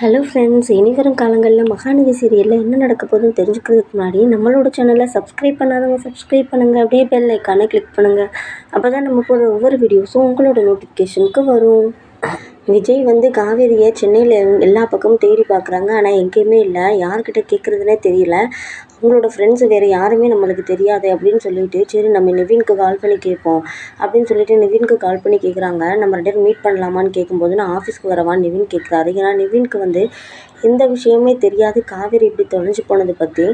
Hello friends இனி வரும் காலங்களில் மகாநதி சீரியலில் என்ன நடக்க போகுதுன்னு தெரிஞ்சுக்கிறதுக்கு முன்னாடி நம்மளோட சேனலை சப்ஸ்கிரைப் பண்ணாதவங்க சப்ஸ்கிரைப் பண்ணுங்கள் அப்படியே பெல் ஐக்கானை கிளிக் பண்ணுங்கள் அப்போ தான் நம்ம போகிற ஒவ்வொரு வீடியோஸும் உங்களோட நோட்டிஃபிகேஷனுக்கு வரும். விஜய் வந்து காவேரியை சென்னையில் எல்லா பக்கமும் தேடி பார்க்குறாங்க. ஆனால் எங்கேயுமே இல்லை. யார்கிட்ட கேட்குறதுனே தெரியல. அவங்களோட ஃப்ரெண்ட்ஸு வேறு யாருமே நம்மளுக்கு தெரியாது அப்படின்னு சொல்லிட்டு சரி நம்ம நிவின்க்கு கால் பண்ணி கேட்போம் அப்படின்னு சொல்லிட்டு நிவின்க்கு கால் பண்ணி கேட்குறாங்க நம்ம ரெண்டு பேரும் மீட் பண்ணலாமான்னு கேட்கும்போது நான் ஆஃபீஸ்க்கு வரவான்னு நிவின் கேட்குறாரு ஏன்னா நிவின்க்கு வந்து எந்த விஷயமே தெரியாது. காவேரி இப்படி தொலைஞ்சு போனதை பற்றி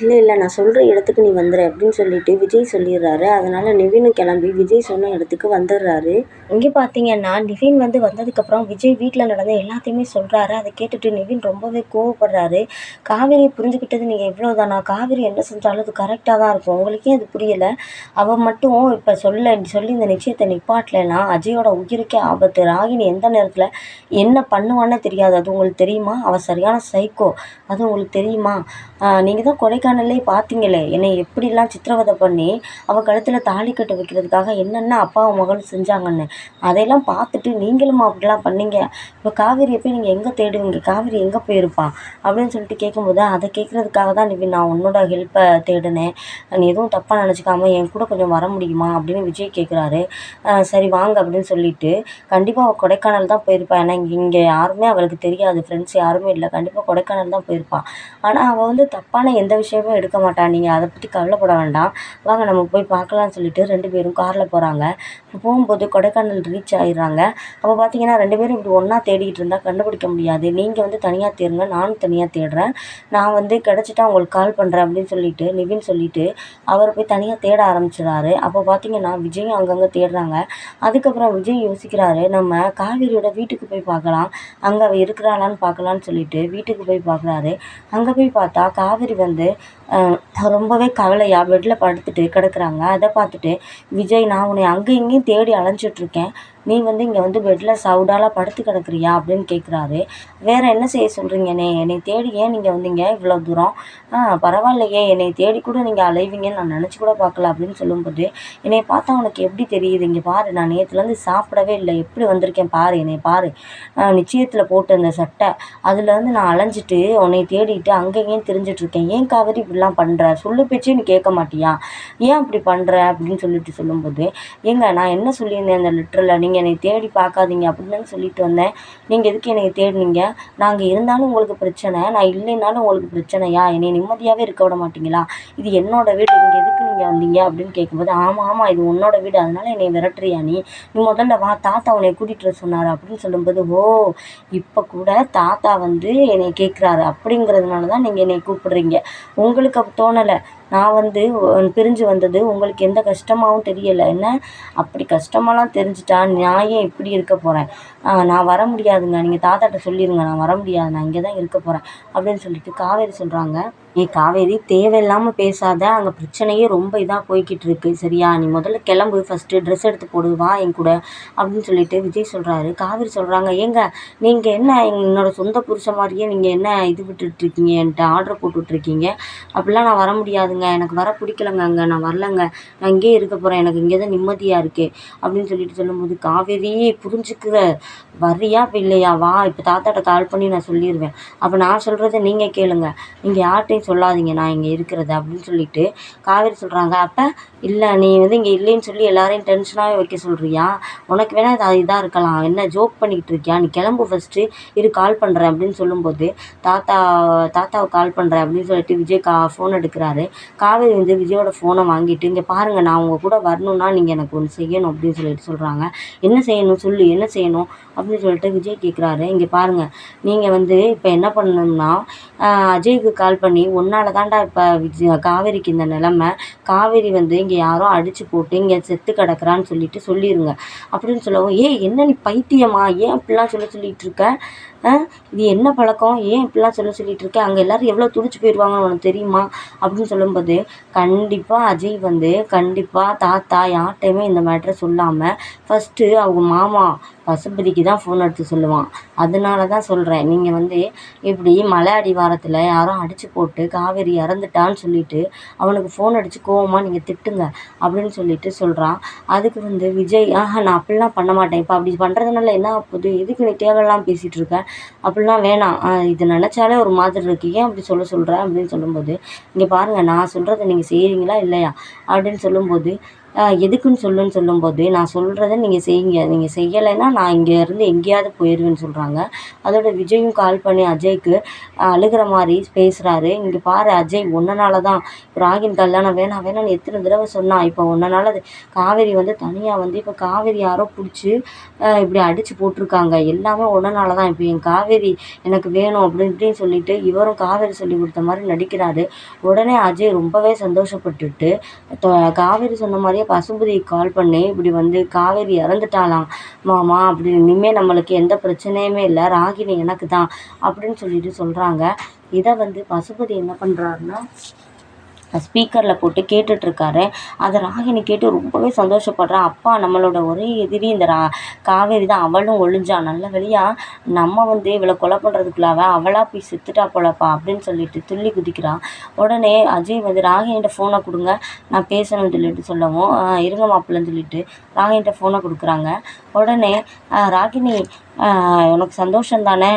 இல்லை இல்லை நான் சொல்கிற இடத்துக்கு நீ வந்துடு அப்படின்னு சொல்லிட்டு விஜய் சொல்லிடுறாரு. அதனால் நிவினும் கிளம்பி விஜய் சொன்ன இடத்துக்கு வந்துடுறாரு. இங்கே பார்த்தீங்கன்னா நிவின் வந்து வந்ததுக்கப்புறம் விஜய் வீட்டில் நடந்த எல்லாத்தையுமே சொல்கிறாரு அதை கேட்டுட்டு நிவின் ரொம்பவே கோவப்படுறாரு. காவேரியை புரிஞ்சுக்கிட்டது நீங்கள் இவ்வளோ தானா காவேரி என்ன செஞ்சாலும் அது கரெக்டாக தான் இருக்கும். உங்களுக்கே அது புரியலை. அவள் மட்டும் இப்போ சொல்ல சொல்லி இந்த நிச்சயத்தை நிப்பாட்டலைன்னா அஜயோட உயிருக்கே ஆபத்து. ராகினி எந்த நேரத்தில் என்ன பண்ணுவான்னு தெரியாது. அது உங்களுக்கு தெரியுமா? அவள் சரியான சைக்கோ அது உங்களுக்கு தெரியுமா? நீங்கள் தான் கொடைக்கானல்லே பார்த்தீங்களே என்னை எப்படிலாம் சித்திரவதை பண்ணி அவள் கழுத்தில் தாலி கட்டு வைக்கிறதுக்காக என்னென்ன அப்பாவும் மகளும் செஞ்சாங்கன்னு அதையெல்லாம் பார்த்துட்டு நீங்களும் அப்படிலாம் பண்ணீங்க? இப்போ காவேரியை போய் நீங்கள் எங்கே தேடுவீங்க? காவேரி எங்கே போயிருப்பா? அப்படின்னு சொல்லிட்டு கேட்கும்போது அதை கேட்குறதுக்காக தான் நிவின் நான் உன்னோட ஹெல்ப்பை தேடினேன். நீ எதுவும் தப்பாக நினச்சிக்காம என் கூட கொஞ்சம் வர முடியுமா அப்படின்னு விஜய் கேட்குறாரு சரி வாங்க அப்படின்னு சொல்லிட்டு கண்டிப்பாக அவள் கொடைக்கானல் தான் போயிருப்பாள் ஏன்னா இங்கே இங்கே யாருமே அவளுக்கு தெரியாது. ஃப்ரெண்ட்ஸ் யாருமே இல்லை. கண்டிப்பாக கொடைக்கானல் தான் போயிருப்பாள் ஆனால் அவள் வந்து தப்பான எந்த விஷயமும் எடுக்க மாட்டாள் நீங்கள் அதை பற்றி கவலைப்பட வேண்டாம். வாங்க நம்ம போய் பார்க்கலான்னு சொல்லிட்டு ரெண்டு பேரும் காரில் போகிறாங்க போகும்போது கொடைக்கானல் ரீச் ஆகிடுறாங்க அப்போ பார்த்தீங்கன்னா ரெண்டு பேரும் இப்படி ஒன்றா தேடிகிட்டு இருந்தால் கண்டுபிடிக்க முடியாது. நீங்கள் வந்து தனியாக தேடுங்க. நானும் தனியாக தேடுறேன். நான் வந்து கிடச்சிட்டா உங்களுக்கு கால் பண்ணுறேன் அப்படின்னு சொல்லிட்டு நிவின் சொல்லிட்டு அவர் போய் தனியாக தேட ஆரம்பிச்சிடாரு அப்போ பார்த்தீங்கன்னா விஜயும் அங்கங்கே தேடுறாங்க. அதுக்கப்புறம் விஜய் யோசிக்கிறாரு நம்ம காவேரியோட வீட்டுக்கு போய் பார்க்கலாம். அங்கே அவள் இருக்கிறாளான்னு பார்க்கலான்னு சொல்லிட்டு வீட்டுக்கு போய் பார்க்குறாரு. அங்கே போய் பார்த்தா காவேரி வந்து ரொம்பவே கவலையாக பெட்டில் படுத்துட்டு கிடக்குறாங்க. அதை பார்த்துட்டு விஜய் நான் உன்னை அங்கேயும் இங்கேயும் தேடி அலைஞ்சிட்ருக்கேன் நீ வந்து இங்கே வந்து பெட்டில் சவுடாலாக படுத்து கிடக்குறியா அப்படின்னு கேட்குறாரு வேறு என்ன செய்ய சொல்கிறீங்கண்ணே என்னை? தேடி ஏன் நீங்கள் வந்தீங்க? இவ்வளோ தூரம். ஆ பரவாயில்லையே. என்னை தேடி கூட நீங்கள் அலைவீங்கன்னு நான் நினச்சி கூட பார்க்கல அப்படின்னு சொல்லும்போது என்னை பார்த்தா உனக்கு எப்படி தெரியுது? இங்கே பாரு நான் நேற்றுலேருந்து சாப்பிடவே இல்லை. எப்படி வந்திருக்கேன் பாரு என்னை பாரு. நிச்சயத்தில் போட்டு அந்த சட்டை அதில் வந்து நான் அலைஞ்சிட்டு உன்னை தேடிட்டு அங்கேயும் தெரிஞ்சிட்ருக்கேன் ஏன் காவேரி இப்படிலாம் பண்ணுற சொல்லு பேச்சு நீ கேட்க மாட்டியா? ஏன் அப்படி பண்ணுற அப்படின்னு சொல்லிட்டு சொல்லும்போது ஏங்க நான் என்ன சொல்லியிருந்தேன் அந்த லெட்டரில் நீங்கள் நீங்கள் என்னை தேடி பார்க்காதீங்க அப்படின்னு சொல்லிட்டு வந்தேன். நீங்கள் எதுக்கு என்னை தேடினீங்க? நாங்கள் இருந்தாலும் உங்களுக்கு பிரச்சனை நான் இல்லைனாலும் உங்களுக்கு பிரச்சனையா? என்னை நிம்மதியாகவே இருக்க விட மாட்டீங்களா? இது என்னோட வீடு இங்கே எதுக்கு நீங்கள் வந்தீங்க? அப்படின்னு கேட்கும்போது ஆமாம் ஆமாம் இது உன்னோட வீடு அதனால் என்னை விரட்டுறியா நீ? நீ முதல்ல வா தாத்தா உன்னை கூட்டிகிட்டு வர சொன்னார் அப்படின்னு சொல்லும்போது ஓ இப்போ கூட தாத்தா வந்து என்னை கேட்குறாரு அப்படிங்கிறதுனால தான் நீங்கள் என்னை கூப்பிடுறீங்க. உங்களுக்கு தோணலை. நான் வந்து பிரிஞ்சு வந்தது. உங்களுக்கு எந்த கஷ்டமாகவும் தெரியலை. என்ன? அப்படி கஷ்டமாலாம் தெரிஞ்சிட்டா நான் ஏன் இப்படி இருக்க போகிறேன் நான் வர முடியாதுங்க. நீங்கள் தாத்தாட்ட சொல்லிடுங்க நான் வர முடியாது. நான் இங்கே தான் இருக்க போகிறேன் அப்படின்னு சொல்லிட்டு காவேரி சொல்கிறாங்க நீ காவேரி தேவையில்லாமல் பேசாத. அங்கே பிரச்சனையே ரொம்ப இதாக போய்கிட்டு இருக்கு. சரியா? நீ முதல்ல கிளம்பு. ஃபஸ்ட்டு ட்ரெஸ் எடுத்து போடு. வா என் கூட. அப்படின்னு சொல்லிட்டு விஜய் சொல்கிறாரு காவேரி சொல்கிறாங்க ஏங்க நீங்கள் என்ன என்னோட சொந்த புருஷ மாதிரியே நீங்கள் என்ன இது விட்டுட்ருக்கீங்க என்கிட்ட ஆர்டர் போட்டுட்ருக்கீங்க அப்படிலாம் நான் வர முடியாதுங்க. எனக்கு வர பிடிக்கலங்க அங்கே நான் வரலங்க. நான் இங்கேயே இருக்க போகிறேன் எனக்கு இங்கே தான் நிம்மதியாக இருக்குது அப்படின்னு சொல்லிட்டு சொல்லும்போது காவேரி புரிஞ்சுக்குற வர்றியா இப்போ இல்லையா? வா இப்போ தாத்தாட்ட கால் பண்ணி நான் சொல்லிடுவேன் அப்போ நான் சொல்கிறத நீங்கள் கேளுங்க. நீங்கள் யார்கிட்டையும் சொல்லாதீங்க. நான் இங்கே இருக்கிறது அப்படின்னு சொல்லிட்டு காவேரி சொல்கிறாங்க அப்போ இல்லை நீ வந்து இங்கே இல்லைன்னு சொல்லி எல்லாரையும் டென்ஷனாகவே வைக்க சொல்கிறியா உனக்கு வேணால் அது இதாக இருக்கலாம். என்ன ஜோக் பண்ணிக்கிட்டு இருக்கியா? நீ கிளம்பு ஃபஸ்ட்டு இரு கால் பண்ணுறேன் அப்படின்னு சொல்லும்போது தாத்தா தாத்தாவை கால் பண்ணுறேன் அப்படின்னு சொல்லிட்டு விஜய் கா ஃபோன் எடுக்கிறாரு. காவேரி வந்து விஜயோட ஃபோனை வாங்கிட்டு இங்கே பாருங்கள் நான் உங்கள் கூட வரணும்னா நீங்கள் எனக்கு ஒன்று செய்யணும் அப்படின்னு சொல்லிட்டு சொல்கிறாங்க என்ன செய்யணும்? சொல்லு என்ன செய்யணும்? அப்படின்னு சொல்லிட்டு விஜய் கேட்குறாரு இங்கே பாருங்கள் நீங்கள் வந்து இப்போ என்ன பண்ணணும்னா அஜய்க்கு கால் பண்ணி ஒன்றால் தாண்டா இப்போ விஜய் காவேரிக்கு இந்த நிலமை. காவேரி வந்து இங்கே யாரோ அடித்து போட்டு இங்கே செத்து கிடக்குறான்னு சொல்லிட்டு சொல்லிடுங்க அப்படின்னு சொல்லவும் ஏய் என்ன நீ பைத்தியமா? ஏன் இப்படிலாம் சொல்ல சொல்லிகிட்டு இருக்க? இது என்ன பழக்கம்? ஏன் இப்படிலாம் சொல்ல சொல்லிகிட்டு இருக்க? அங்கே எல்லோரும் எவ்வளோ துடிச்சு போயிடுவாங்கன்னு உனக்கு தெரியுமா? அப்படின்னு போகும்போது கண்டிப்பாக அஜய் வந்து கண்டிப்பாக தாத்தா யார்கிட்டையுமே இந்த மேட்ரை சொல்லாமல் ஃபஸ்ட்டு அவங்க மாமா பசுபதிக்கு தான் ஃபோன் எடுத்து சொல்லுவான். அதனால தான் சொல்கிறேன் நீங்கள் வந்து இப்படி மலை அடிவாரத்தில் யாரும் அடித்து போட்டு காவேரி இறந்துட்டான்னு சொல்லிட்டு அவனுக்கு ஃபோன் அடித்து கோவமாக நீங்கள் திட்டுங்க அப்படின்னு சொல்லிட்டு சொல்கிறான் அதுக்கு வந்து விஜய் ஆஹா நான் அப்படிலாம் பண்ண மாட்டேன். இப்போ அப்படி பண்ணுறதுனால என்ன ஆகுது? எதுக்கு நீ தேவையெல்லாம் பேசிகிட்டு இருக்க? அப்படிலாம் வேணாம். இது நினச்சாலே ஒரு மாதிரி இருக்குது ஏன் அப்படி சொல்ல சொல்கிறேன் அப்படின்னு சொல்லும்போது இங்கே பாருங்கள் நான் சொல்கிறத நீங்கள் செய்கிறீங்களா இல்லையா? அப்படின்னு சொல்லும்போது எதுக்குன்னு சொல்லுன்னு சொல்லும்போது நான் சொல்கிறத நீங்கள் செய்யுங்க. நீங்கள் செய்யலைன்னா நான் இங்கேருந்து எங்கேயாவது போயிடுவேன்னு சொல்கிறாங்க அதோட விஜயும் கால் பண்ணி அஜய்க்கு அழுகிற மாதிரி பேசுகிறாரு இங்கே பாரு அஜய் ஒன்றனால தான். ராகின் கல்யாணம் வேணாம் வேணாம்னு எத்தனை தடவை சொன்னான் இப்போ ஒன்றனால அது காவேரி வந்து தனியாக வந்து இப்போ காவேரி யாரோ பிடிச்சி இப்படி அடித்து போட்டிருக்காங்க. எல்லாமே ஒன்றனால தான். இப்போ என் காவேரி எனக்கு வேணும் அப்படின்னு இப்படின்னு சொல்லிட்டு இவரும் காவேரி சொல்லி கொடுத்த மாதிரி நடிக்கிறாரு. உடனே அஜய் ரொம்பவே சந்தோஷப்பட்டுட்டு காவேரி சொன்ன மாதிரியே பசுபதிக்கு கால் பண்ணி இப்படி வந்து காவேரி இறந்துட்டாளாம். மாமா அப்படி இனிமேல் நம்மளுக்கு எந்த பிரச்சனையுமே இல்லை. ராகினி எனக்கு தான் அப்படின்னு சொல்லிட்டு சொல்கிறாங்க இதை வந்து பசுபதி என்ன பண்ணுறாருன்னா ஸ்பீக்கரில் போட்டு கேட்டுட்ருக்காரு. அதை ராகினி கேட்டு ரொம்பவே சந்தோஷப்படுறா. அப்பா நம்மளோட ஒரே எதிரி இந்த ரா காவேரி தான். அவளும் ஒழிஞ்சா நல்ல வழியாக நம்ம வந்து இவளை கொலை பண்ணுறதுக்குள்ளாவ அவளாக போய் செத்துட்டா போலப்பா அப்படின்னு சொல்லிட்டு துள்ளி குதிக்கிறான் உடனே அஜய் வந்து ராகினிகிட்ட ஃபோனை கொடுங்க. நான் பேசணும்னு சொல்லிட்டு சொல்லவும் இருங்க மாப்பிள்ளன்னு சொல்லிட்டு ராகினிகிட்ட ஃபோனை கொடுக்குறாங்க. உடனே ராகினி உனக்கு சந்தோஷம் தானே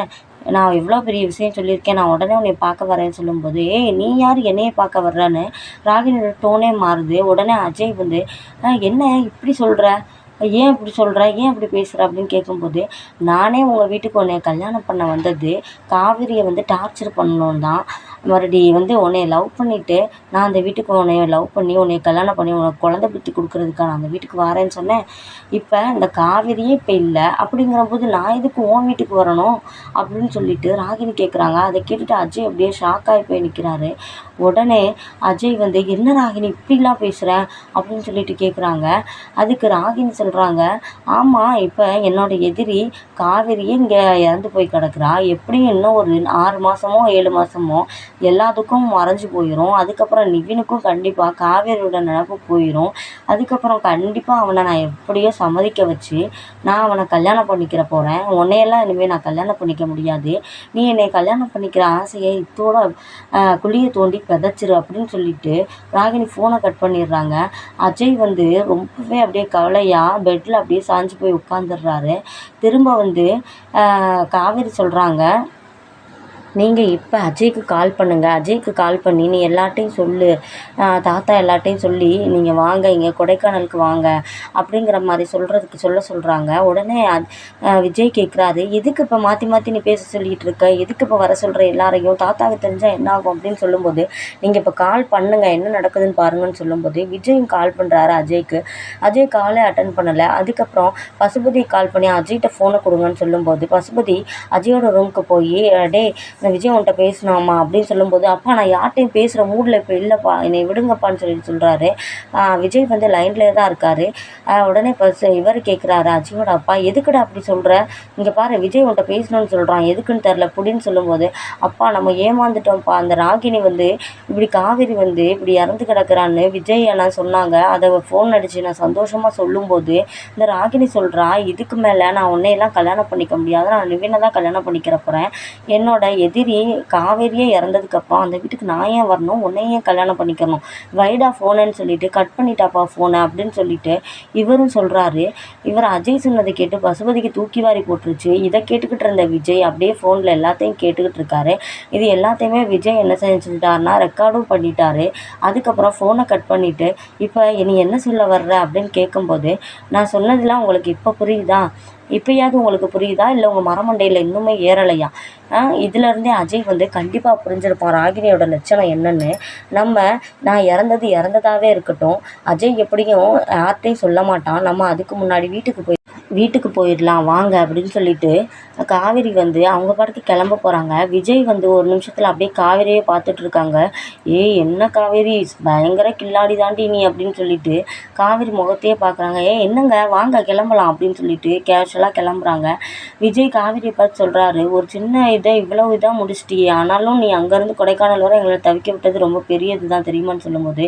நான் எவ்வளோ பெரிய விஷயம் சொல்லியிருக்கேன் நான் உடனே உன்னை பார்க்க வரேன்னு சொல்லும்போது ஏய் நீ யார்? என்னையே பார்க்க வர்றன்னு? ராகினியோட டோனே மாறுது. உடனே அஜய் வந்து என்ன? இப்படி சொல்கிற ஏன் இப்படி சொல்கிற ஏன் இப்படி பேசுகிற அப்படின்னு கேட்கும்போது நானே உங்கள் வீட்டுக்கு உன்னை கல்யாணம் பண்ண வந்தது காவிரியை வந்து டார்ச்சர் பண்ணணும் தான். மறுபடி வந்து உன்னைய லவ் பண்ணிவிட்டு நான் அந்த வீட்டுக்கு உன்னைய லவ் பண்ணி உன்னைய கல்யாணம் பண்ணி உனக்கு குழந்த பெற்று கொடுக்குறதுக்காக நான் அந்த வீட்டுக்கு வரேன்னு சொன்னேன். இப்போ இந்த காவிரியே இப்போ இல்லை. அப்படிங்கிறபோது நான் எதுக்கு உன் வீட்டுக்கு வரணும் அப்படின்னு சொல்லிட்டு ராகினி கேட்குறாங்க அதை கேட்டுட்டு அஜய் அப்படியே ஷாக் ஆகி போய் நிற்கிறாரு உடனே அஜய் வந்து என்ன ராகினி இப்படிலாம் பேசுகிற அப்படின்னு சொல்லிட்டு கேட்குறாங்க அதுக்கு ராகினி சொல்கிறாங்க ஆமாம் இப்போ என்னோடய எதிரி காவிரியே இங்கே இறந்து போய் கிடக்குறா. எப்படியும் இன்னும் ஒரு ஆறு மாதமோ ஏழு மாதமோ எல்லாத்துக்கும் மறைஞ்சு போயிடும் அதுக்கப்புறம் நிவினுக்கும் கண்டிப்பாக காவேரியோட நினப்பு போயிடும் அதுக்கப்புறம் கண்டிப்பாக அவனை நான் எப்படியோ சம்மதிக்க வச்சு நான் அவனை கல்யாணம் பண்ணிக்கிற போகிறேன் உன்னையெல்லாம் இனிமேல் நான் கல்யாணம் பண்ணிக்க முடியாது. நீ என்னை கல்யாணம் பண்ணிக்கிற ஆசையை இத்தோட குழியை தோண்டி விதைச்சிரு அப்படின்னு சொல்லிட்டு ராகினி ஃபோனை கட் பண்ணிடுறாங்க. அஜய் வந்து ரொம்பவே அப்படியே கவலையாக பெட்டில் அப்படியே சாஞ்சு போய் உட்காந்துடுறாரு திரும்ப வந்து காவேரி சொல்கிறாங்க நீங்கள் இப்போ அஜய்க்கு கால் பண்ணுங்கள் அஜய்க்கு கால் பண்ணி நீ எல்லார்ட்டையும் சொல்லு. தாத்தா எல்லார்ட்டையும் சொல்லி நீங்கள் வாங்க இங்கே கொடைக்கானலுக்கு வாங்க அப்படிங்கிற மாதிரி சொல்கிறதுக்கு சொல்ல சொல்கிறாங்க உடனே விஜய் கேட்குறாரு எதுக்கு இப்போ மாற்றி மாற்றி நீ பேச சொல்லிகிட்டு இருக்க? எதுக்கு இப்போ வர சொல்கிற எல்லாரையும்? தாத்தாவுக்கு தெரிஞ்சால் என்ன ஆகும்? அப்படின்னு சொல்லும்போது நீங்கள் இப்போ கால் பண்ணுங்கள் என்ன நடக்குதுன்னு பாருங்கன்னு சொல்லும்போது விஜயும் கால் பண்ணுறாரு அஜய்க்கு. அஜய் காலே அட்டன் பண்ணலை. அதுக்கப்புறம் பசுபதி கால் பண்ணி அஜய்கிட்ட ஃபோனை கொடுங்கன்னு சொல்லும்போது பசுபதி அஜயோட ரூமுக்கு போய் டே நான் விஜய் உன்கிட்ட பேசினாமா அப்படின்னு சொல்லும்போது அப்பா நான் யார்கிட்டையும் பேசுகிற மூடில் இப்போ இல்லைப்பா என்னை விடுங்கப்பான்னு சொல்லி சொல்கிறாரு விஜய் வந்து லைன்லேயே தான் இருக்கார். உடனே இப்போ இவர் கேட்குறாரு அஜயோட அப்பா எதுக்குடா அப்படி சொல்கிற இங்கே பாரு விஜய் உன்கிட்ட பேசணும்னு சொல்கிறான் எதுக்குன்னு தெரில புடின்னு சொல்லும்போது அப்பா நம்ம ஏமாந்துட்டோம்ப்பா. அந்த ராகினி வந்து இப்படி காவிரி வந்து இப்படி இறந்து கிடக்குறான்னு விஜய் அண்ணா சொன்னாங்க. அதை ஃபோன் அடித்து நான் சந்தோஷமாக சொல்லும்போது இந்த ராகினி சொல்கிறா இதுக்கு மேலே நான் உன்னையெல்லாம் கல்யாணம் பண்ணிக்க முடியாது. நான் நிவினை தான் கல்யாணம் பண்ணிக்கிற போகிறேன் என்னோட எதிரி காவேரியே இறந்ததுக்கப்புறம் அந்த வீட்டுக்கு நான் ஏன் வரணும்? உன்னையும் ஏன் கல்யாணம் பண்ணிக்கணும்? வைடா ஃபோனுன்னு சொல்லிட்டு கட் பண்ணிட்டாப்பா ஃபோனை அப்படின்னு சொல்லிட்டு இவரும் சொல்கிறாரு இவர் அஜய் சொன்னதை கேட்டு பசுபதிக்கு தூக்கி வாரி போட்டுருச்சு. இதை கேட்டுக்கிட்டு இருந்த விஜய் அப்படியே ஃபோனில் எல்லாத்தையும் கேட்டுக்கிட்டு இருக்காரு. இது எல்லாத்தையுமே விஜய் என்ன செஞ்சுட்டாருனா ரெக்கார்டும் பண்ணிட்டாரு. அதுக்கப்புறம் ஃபோனை கட் பண்ணிவிட்டு இப்போ நீ என்ன சொல்ல வர்ற? அப்படின்னு கேட்கும்போது நான் சொன்னதெல்லாம் உங்களுக்கு இப்போ புரியுதா? இப்போயாவது உங்களுக்கு புரியுதா? இல்லை உங்கள் மரமண்டையில் இன்னுமே ஏறலையா? இதுலேருந்தே அஜய் வந்து கண்டிப்பாக புரிஞ்சிருப்பான் ராகினியோட லட்சணம் என்னென்னு. நம்ம நான் இறந்தது இறந்ததாகவே இருக்கட்டும். அஜய் எப்படியும் யார்கிட்டையும் சொல்ல மாட்டான். நம்ம அதுக்கு முன்னாடி வீட்டுக்கு போய் வீட்டுக்கு போயிடலாம். வாங்க அப்படின்னு சொல்லிட்டு காவேரி வந்து அவங்க பாட்டுக்கு கிளம்ப போகிறாங்க விஜய் வந்து ஒரு நிமிஷத்தில் அப்படியே காவேரியே பார்த்துட்ருக்காங்க ஏய் என்ன காவேரி? பயங்கர கில்லாடி தாண்டி நீ அப்படின்னு சொல்லிட்டு காவேரி முகத்தையே பார்க்குறாங்க. ஏ என்னங்க? வாங்க கிளம்பலாம் அப்படின்னு சொல்லிட்டு கேஷ் கேஷுவலாக கிளம்புறாங்க. விஜய் காவிரியை பார்த்து சொல்கிறாரு ஒரு சின்ன இதை இவ்வளோ இதாக முடிச்சிட்டியே ஆனாலும் நீ அங்கேருந்து கொடைக்கானல் வரை எங்களை தவிக்க விட்டது ரொம்ப பெரிய இதுதான் தெரியுமான்னு சொல்லும்போது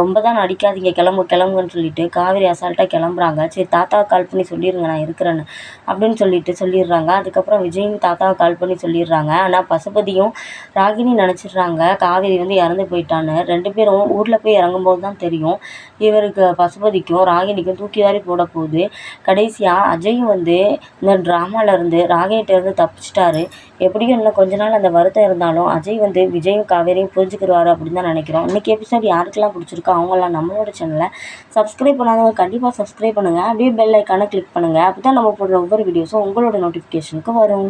ரொம்ப தான் நடிக்காதீங்க கிளம்பு கிளம்புன்னு சொல்லிட்டு காவேரி அசால்ட்டாக கிளம்புறாங்க. சரி தாத்தா கால் பண்ணி சொல்லிடுங்க நான் இருக்கிறேன்னு அப்படின்னு சொல்லிட்டு சொல்லிடுறாங்க. அதுக்கப்புறம் விஜயும் தாத்தாவை கால் பண்ணி சொல்லிடுறாங்க. ஆனால் பசுபதியும் ராகினி நினச்சிடுறாங்க காவேரி வந்து இறந்து போயிட்டான்னு. ரெண்டு பேரும் ஊரில் போய் இறங்கும்போது தான் தெரியும் இவருக்கு பசுபதிக்கும் ராகினிக்கும் தூக்கி வாரி போட போகுது. கடைசியாக அஜய் விஜயும் வந்து இந்த ட்ராமாலேருந்து ராகேட்டேருந்து தப்பிச்சிட்டாரு. எப்படியும் இன்னும் கொஞ்ச நாள் அந்த வருத்தம் இருந்தாலும் அஜய் வந்து விஜயும் காவேரியும் புரிஞ்சுக்கிடுவாரு அப்படின்னு தான் நினைக்கிறோம். இன்றைக்கி எபிசோட் யாருக்கெல்லாம் பிடிச்சிருக்கோ அவங்களாம் நம்மளோட சேனலை சப்ஸ்கிரைப் பண்ணாதவங்க கண்டிப்பாக சப்ஸ்கிரைப் பண்ணுங்கள் அப்படியே பெல் ஐக்கானை கிளிக் பண்ணுங்கள் அப்போ தான் நம்ம போடுற ஒவ்வொரு வீடியோஸும் உங்களோட நோட்டிஃபிகேஷனுக்கு வரும்.